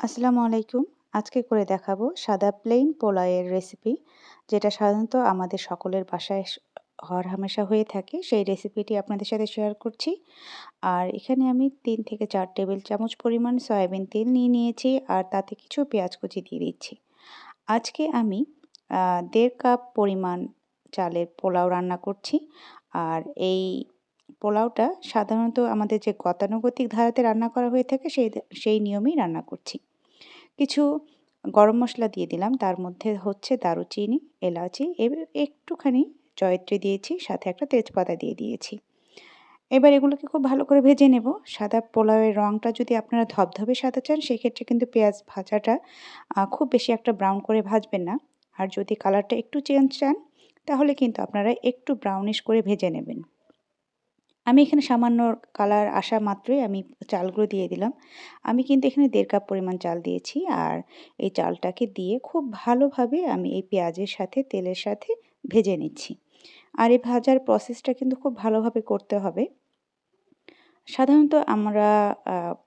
আসসালামু আলাইকুম। আজকে করে দেখাবো সাদা প্লেন পোলাওয়ের রেসিপি যেটা সাধারণত আমাদের সকলের বাসায় হর হামেশা হয়ে থাকে। সেই রেসিপিটি আপনাদের সাথে শেয়ার করছি। আর এখানে আমি তিন থেকে চার টেবিল চামচ পরিমাণ সয়াবিন তেল নিয়ে নিয়েছি আর তাতে কিছু পেঁয়াজ কুচি দিয়ে দিচ্ছি। আজকে আমি দেড় কাপ পরিমাণ চালের পোলাও রান্না করছি। আর এই পোলাওটা সাধারণত আমাদের যে গতানুগতিক ধারাতে রান্না করা হয়ে থাকে সেই সেই নিয়মেই রান্না করছি। কিছু গরম মশলা দিয়ে দিলাম, তার মধ্যে হচ্ছে দারুচিনি, এলাচি একটুখানি জয়ত্রী দিয়েছি, সাথে একটা তেজপাতা দিয়ে দিয়েছি। এবার এগুলোকে খুব ভালো করে ভেজে নেব। সাদা পোলাওয়ের রঙটা যদি আপনারা ধবধবে সাদা চান, সেক্ষেত্রে কিন্তু পেঁয়াজ ভাজাটা খুব বেশি একটা ব্রাউন করে ভাজবেন না। আর যদি কালারটা একটু চেঞ্জ চান, তাহলে কিন্তু আপনারা একটু ব্রাউনিশ করে ভেজে নেবেন। আমি এখানে সামান্য কালার আসা মাত্রই আমি চালগুলো দিয়ে দিলাম। আমি কিন্তু এখানে দেড় কাপ পরিমাণ চাল দিয়েছি আর এই চালটাকে দিয়ে খুব ভালোভাবে আমি এই পেঁয়াজের সাথে, তেলের সাথে ভেজে নিচ্ছি। আর এই ভাজার প্রসেসটা কিন্তু খুব ভালোভাবে করতে হবে। সাধারণত আমরা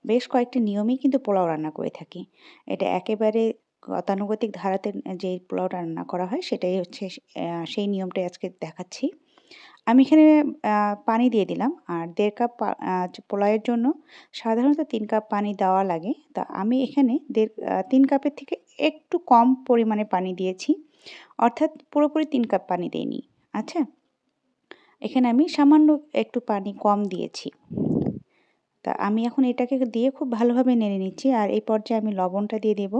বেশ কয়েকটি নিয়মেই কিন্তু পোলাও রান্না করে থাকি। এটা একেবারে গতানুগতিক ধারাতে যে পোলাও রান্না করা হয় সেটাই হচ্ছে সেই নিয়মটাই আজকে দেখাচ্ছি। আমি এখানে পানি দিয়ে দিলাম। আর দেড় কাপ পোলাওয়ের জন্য সাধারণত তিন কাপ পানি দেওয়া লাগে। তা আমি এখানে দেড় তিন কাপের থেকে একটু কম পরিমাণে পানি দিয়েছি। অর্থাৎ পুরোপুরি তিন কাপ পানি দিইনি। আচ্ছা? এখানে আমি সামান্য একটু পানি কম দিয়েছি। তা আমি এখন এটাকে দিয়ে খুব ভালোভাবে নেড়ে নিচ্ছি। আর এই পর্যায়ে আমি লবণটা দিয়ে দেব।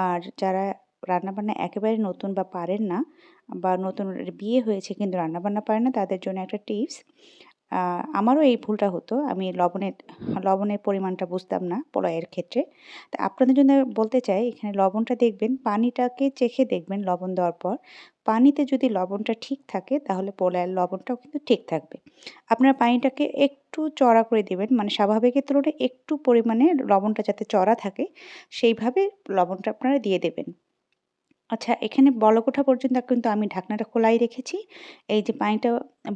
আর যারা রান্নাবান্না একেবারে নতুন বা পারেন না, বা নতুন বিয়ে হয়েছে কিন্তু রান্নাবান্না পারেন না, তাদের জন্য একটা টিপস। আমারও এই ভুলটা হতো, আমি লবণের লবণের পরিমাণটা বুঝতাম না পোলাওয়ের ক্ষেত্রে। তা আপনাদের জন্য বলতে চাই, এখানে লবণটা দেখবেন, পানিটাকে চেখে দেখবেন লবণ দেওয়ার পর। পানিতে যদি লবণটা ঠিক থাকে, তাহলে পোলায়ের লবণটাও কিন্তু ঠিক থাকবে। আপনারা পানিটাকে একটু চড়া করে দেবেন মানে স্বাভাবিকের তুলনায় একটু পরিমাণে লবণটা যাতে চড়া থাকে, সেইভাবে লবণটা আপনারা দিয়ে দেবেন। আচ্ছা এখানে বলক ওঠা পর্যন্ত কিন্তু আমি ঢাকনাটা খোলাই রেখেছি। এই যে পানিটা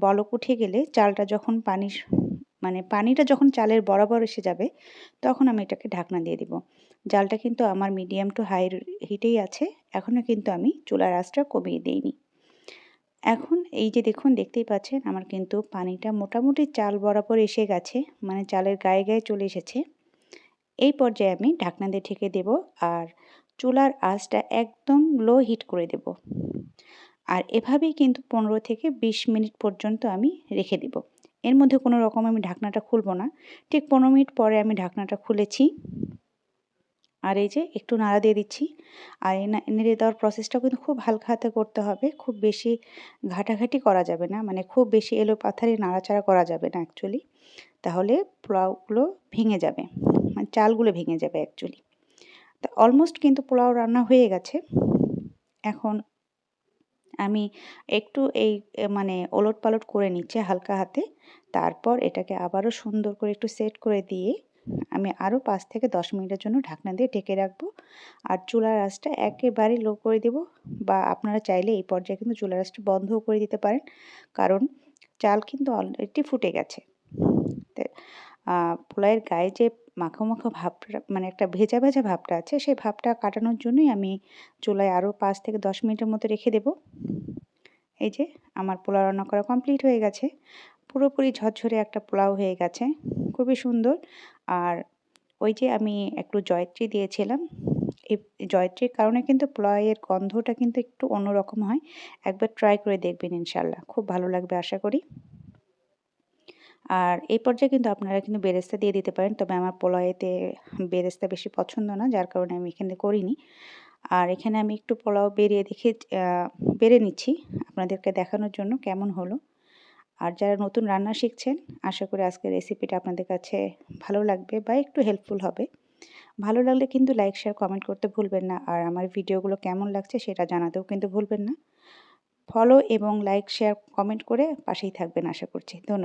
বলক উঠে গেলে চালটা যখন পানি মানে পানিটা যখন চালের বরাবর এসে যাবে, তখন আমি এটাকে ঢাকনা দিয়ে দিব। জালটা কিন্তু আমার মিডিয়াম টু হাই হিটেই আছে, এখনও কিন্তু আমি চুলার আঁচটা কমিয়ে দিইনি। এখন এই যে দেখুন, দেখতেই পাচ্ছেন, আমার কিন্তু পানিটা মোটামুটি চাল বরাবর এসে গেছে মানে চালের গায়ে গায়ে চলে এসেছে। এই পর্যায়ে আমি ঢাকনা দিয়ে ঢেকে দেব আর চুলার আঁচটা একদম লো হিট করে দেব। আর এভাবেই কিন্তু পনেরো থেকে ২০ মিনিট পর্যন্ত আমি রেখে দেব। এর মধ্যে কোনো রকম আমি ঢাকনাটা খুলবো না। ঠিক পনেরো মিনিট পরে আমি ঢাকনাটা খুলেছি। আর এই যে একটু নাড়া দিয়ে দিচ্ছি। আর নেড়ে দেওয়ার প্রসেসটাও কিন্তু খুব হালকা হাতে করতে হবে। খুব বেশি ঘাটাঘাটি করা যাবে না। মানে খুব বেশি এলো পাথারি নাড়াচাড়া করা যাবে না অ্যাকচুয়ালি তাহলে পোলাওগুলো ভেঙে যাবে। চালগুলো ভেঙে যাবে অ্যাকচুয়ালি তা অলমোস্ট কিন্তু পোলাও রান্না হয়ে গেছে। এখন আমি একটু এই মানে ওলট পালট করে নিচ্ছি হালকা হাতে। তারপর এটাকে আবারও সুন্দর করে একটু সেট করে দিয়ে আমি আরও পাঁচ থেকে দশ মিনিটের জন্য ঢাকনা দিয়ে ঢেকে রাখব। আর চুলার আঁচটা একেবারে লো করে দেব বা আপনারা চাইলে এই পর্যায়ে কিন্তু চুলার আঁচটা বন্ধও করে দিতে পারেন। কারণ চাল কিন্তু অলরেডি ফুটে গেছে। পোলাইয়ের গায়ে যে মাখো মাখো ভাবটা মানে একটা ভেজা ভেজা ভাবটা আছে, সেই ভাবটা কাটানোর জন্যই আমি চুলায় আরও পাঁচ থেকে দশ মিনিটের মতো রেখে দেব। এই যে, আমার পোলাও রান্না করা কমপ্লিট হয়ে গেছে। পুরোপুরি ঝরঝরে একটা পোলাও হয়ে গেছে, খুবই সুন্দর। আর ওই যে আমি একটু জয়ত্রী দিয়েছিলাম এই জয়ত্রীর কারণে কিন্তু পোলাওয়ের গন্ধটা কিন্তু একটু অন্যরকম হয়। একবার ট্রাই করে দেখবেন ইনশাল্লাহ খুব ভালো লাগবে আশা করি। আর এই পর্যায়ে কিন্তু আপনারা কিন্তু বেরেস্তা দিয়ে দিতে পারেন। তবে আমার পোলাওতে বেরেস্তা বেশি পছন্দ না, যার কারণে আমি এখানে করিনি। আর এখানে আমি একটু পোলাও বেরিয়ে দেখে বেড়ে নিচ্ছি আপনাদেরকে দেখানোর জন্য কেমন হলো। আর যারা নতুন রান্না শিখছেন, আশা করি আজকের রেসিপিটা আপনাদের কাছে ভালো লাগবে বা একটু হেল্পফুল হবে। ভালো লাগলে কিন্তু লাইক শেয়ার কমেন্ট করতে ভুলবেন না। আর আমার ভিডিওগুলো কেমন লাগছে সেটা জানাতেও কিন্তু ভুলবেন না। ফলো এবং লাইক শেয়ার কমেন্ট করে পাশেই থাকবেন আশা করছি। ধন্যবাদ।